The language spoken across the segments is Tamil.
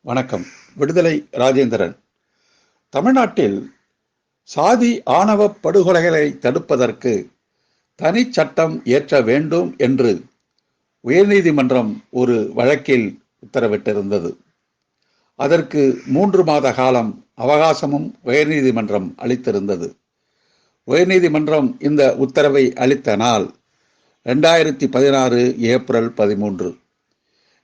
வணக்கம். விடுதலை ராஜேந்திரன். தமிழ்நாட்டில் சாதி ஆணவ படுகொலைகளை தடுப்பதற்கு தனி சட்டம் இயற்ற வேண்டும் என்று உயர்நீதிமன்றம் ஒரு வழக்கில் உத்தரவிட்டிருந்தது. அதற்கு மூன்று மாத காலம் அவகாசமும் உயர்நீதிமன்றம் அளித்திருந்தது. உயர்நீதிமன்றம் இந்த உத்தரவை அளித்த நாள் ரெண்டாயிரத்தி பதினாறு ஏப்ரல் பதிமூன்று.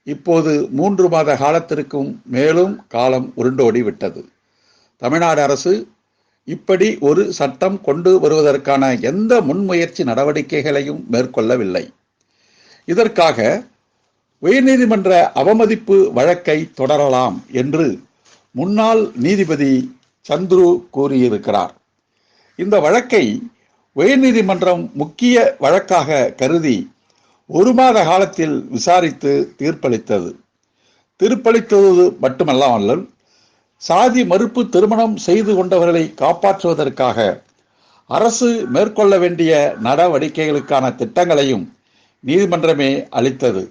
இப்போது மூன்று மாத காலத்திற்கும் மேலும் காலம் உருண்டோடி விட்டது தமிழ்நாடு அரசு இப்படி ஒரு சட்டம் கொண்டு வருவதற்கான எந்த முன்முயற்சி நடவடிக்கைகளையும் மேற்கொள்ளவில்லை. இதற்காக உயர்நீதிமன்ற அவமதிப்பு வழக்கை தொடரலாம் என்று முன்னாள் நீதிபதி சந்துரு கூறியிருக்கிறார். இந்த வழக்கை உயர்நீதிமன்றம் முக்கிய வழக்காக கருதி ஒரு மாத காலத்தில் விசாரித்து தீர்ப்பளித்தது. தீர்ப்பளித்தது மட்டுமல்லாமல் சாதி மறுப்பு திருமணம் செய்து கொண்டவர்களை காப்பாற்றுவதற்காக அரசு மேற்கொள்ள வேண்டிய நடவடிக்கைகளுக்கான திட்டங்களையும் நீதிமன்றமே அளித்தது.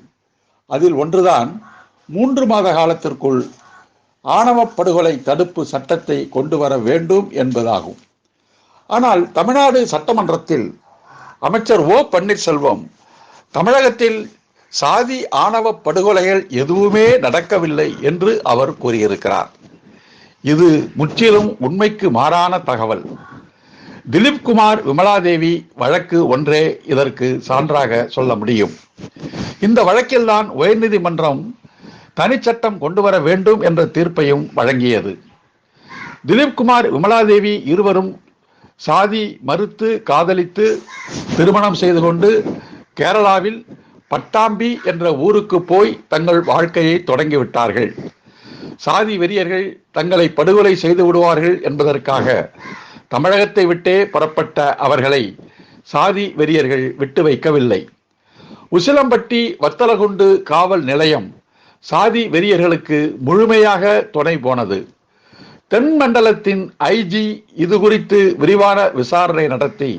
அதில் ஒன்றுதான் மூன்று மாத காலத்திற்குள் ஆணவ படுகொலை தடுப்பு சட்டத்தை கொண்டு வர வேண்டும் என்பதாகும். ஆனால் தமிழ்நாடு சட்டமன்றத்தில் அமைச்சர் ஓ பன்னீர்செல்வம் தமிழகத்தில் சாதி ஆணவ படுகொலைகள் எதுவுமே நடக்கவில்லை என்று அவர் கூறியிருக்கிறார். இது முற்றிலும் உண்மைக்கு மாறான தகவல். திலீப் குமார் விமலாதேவி வழக்கு ஒன்றே இதற்கு சான்றாக சொல்ல முடியும். இந்த வழக்கில்தான் உயர்நீதிமன்றம் தனிச்சட்டம் கொண்டு வர வேண்டும் என்ற தீர்ப்பையும் வழங்கியது. திலீப்குமார் விமலாதேவி இருவரும் சாதி மறுத்து காதலித்து திருமணம் செய்து கொண்டு கேரளாவில் பட்டாம்பி என்ற ஊருக்கு போய் தங்கள் வாழ்க்கையை தொடங்கிவிட்டார்கள். சாதி வெறியர்கள் தங்களை படுகொலை செய்து விடுவார்கள் என்பதற்காக தமிழகத்தை விட்டே புறப்பட்ட அவர்களை சாதி வெறியர்கள் விட்டு வைக்கவில்லை. உசிலம்பட்டி வத்தலகுண்டு காவல் நிலையம் சாதி வெறியர்களுக்கு முழுமையாக துணை போனது. தென் மண்டலத்தின் ஐஜி இது குறித்து விரிவான விசாரணை நடத்தி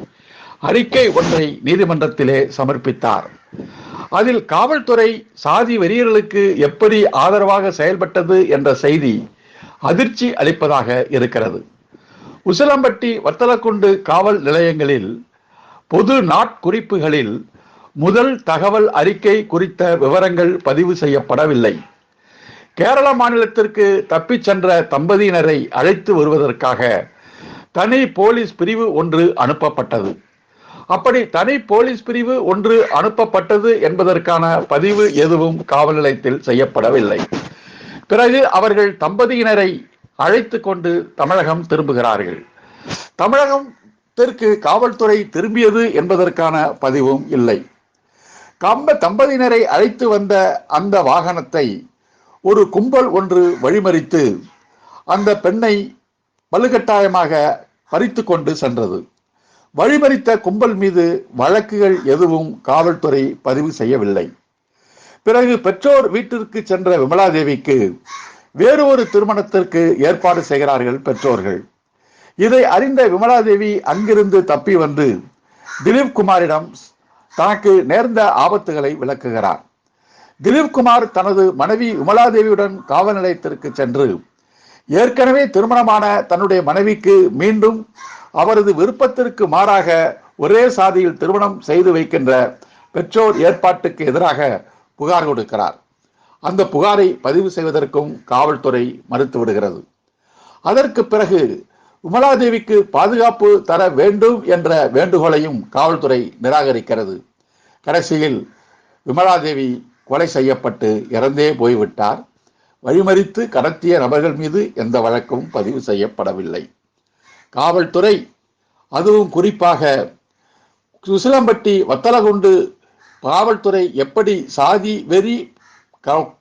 அறிக்கை ஒன்றை நீதிமன்றத்திலே சமர்ப்பித்தார். அதில் காவல்துறை சாதி வெறியர்களுக்கு எப்படி ஆதரவாக செயல்பட்டது என்ற செய்தி அதிர்ச்சி அளிப்பதாக இருக்கிறது. உசிலம்பட்டி வத்தலக்குண்டு காவல் நிலையங்களில் பொது நாட்குறிப்புகளில் முதல் தகவல் அறிக்கை குறித்த விவரங்கள் பதிவு செய்யப்படவில்லை. கேரள மாநிலத்திற்கு தப்பிச் சென்ற தம்பதியினரை அழைத்து வருவதற்காக தனி போலீஸ் பிரிவு ஒன்று அனுப்பப்பட்டது. அப்படி தனி போலீஸ் பிரிவு ஒன்று அனுப்பப்பட்டது என்பதற்கான பதிவு எதுவும் காவல் நிலையத்தில் செய்யப்படவில்லை. பிறகு அவர்கள் தம்பதியினரை அழைத்து கொண்டு தமிழகம் திரும்புகிறார்கள். தமிழகத்திற்கு காவல்துறை திரும்பியது என்பதற்கான பதிவும் இல்லை. கம்ப தம்பதியினரை அழைத்து வந்த அந்த வாகனத்தை ஒரு கும்பல் ஒன்று வழிமறித்து அந்த பெண்ணை வலுக்கட்டாயமாக பறித்து கொண்டு சென்றது. வழிமறித்த கும்பல் மீது வழக்குகள் எதுவும் காவல்துறை பதிவு செய்யவில்லை. பிறகு பெற்றோர் வீட்டிற்கு சென்ற விமலாதேவிக்கு வேறு ஒரு திருமணத்திற்கு ஏற்பாடு செய்கிறார்கள் பெற்றோர்கள். இதை அறிந்த விமலாதேவி அங்கிருந்து தப்பி வந்து திலீப் குமாரிடம் தனக்கு நேர்ந்த ஆபத்துகளை விளக்குகிறார். திலீப் குமார் தனது மனைவி விமலாதேவியுடன் காவல் நிலையத்திற்கு சென்று ஏற்கனவே திருமணமான தன்னுடைய மனைவிக்கு மீண்டும் அவரது விருப்பத்திற்கு மாறாக ஒரே சாதியில் திருமணம் செய்து வைக்கின்ற பெற்றோர் ஏற்பாட்டுக்கு எதிராக புகார் கொடுக்கிறார். அந்த புகாரை பதிவு செய்வதற்கும் காவல்துறை மறுத்து விடுகிறது. அதற்கு பிறகு விமலாதேவிக்கு பாதுகாப்பு தர வேண்டும் என்ற வேண்டுகோளையும் காவல்துறை நிராகரிக்கிறது. கடைசியில் விமலாதேவி கொலை செய்யப்பட்டு இறந்தே போய்விட்டார். வழிமறித்து கடத்திய நபர்கள் மீது எந்த வழக்கும் பதிவு செய்யப்படவில்லை. காவல்துறை அதுவும் குறிப்பாக சுசிலம்பட்டி வத்தலகுண்டு காவல்துறை எப்படி சாதி வெறி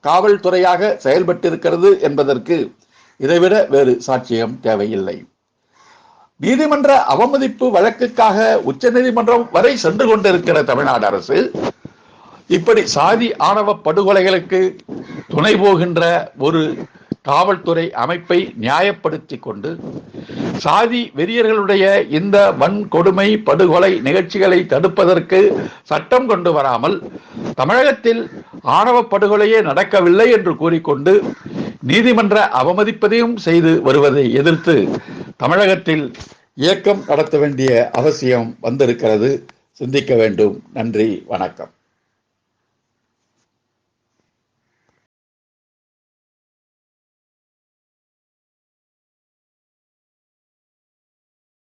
காவல்துறையாக செயல்பட்டிருக்கிறது என்பதற்கு இதைவிட வேறு சாட்சியம் தேவையில்லை. நீதிமன்ற அவமதிப்பு வழக்குக்காக உச்ச நீதிமன்றம் வரை சென்று கொண்டிருக்கிற தமிழ்நாடு அரசு இப்படி சாதி ஆணவ படுகொலைகளுக்கு துணை போகின்ற ஒரு காவல்துறை அமைப்பை நியாயப்படுத்தி கொண்டு சாதி வெறியர்களுடைய இந்த வன்கொடுமை படுகொலை நிகழ்ச்சிகளை தடுப்பதற்கு சட்டம் கொண்டு வராமல் தமிழகத்தில் ஆணவ படுகொலையே நடக்கவில்லை என்று கூறிக்கொண்டு நீதிமன்ற அவமதிப்பதையும் செய்து வருவதை எதிர்த்து தமிழகத்தில் இயக்கம் நடத்த வேண்டிய அவசியம் வந்திருக்கிறது. சிந்திக்க வேண்டும். நன்றி. வணக்கம்.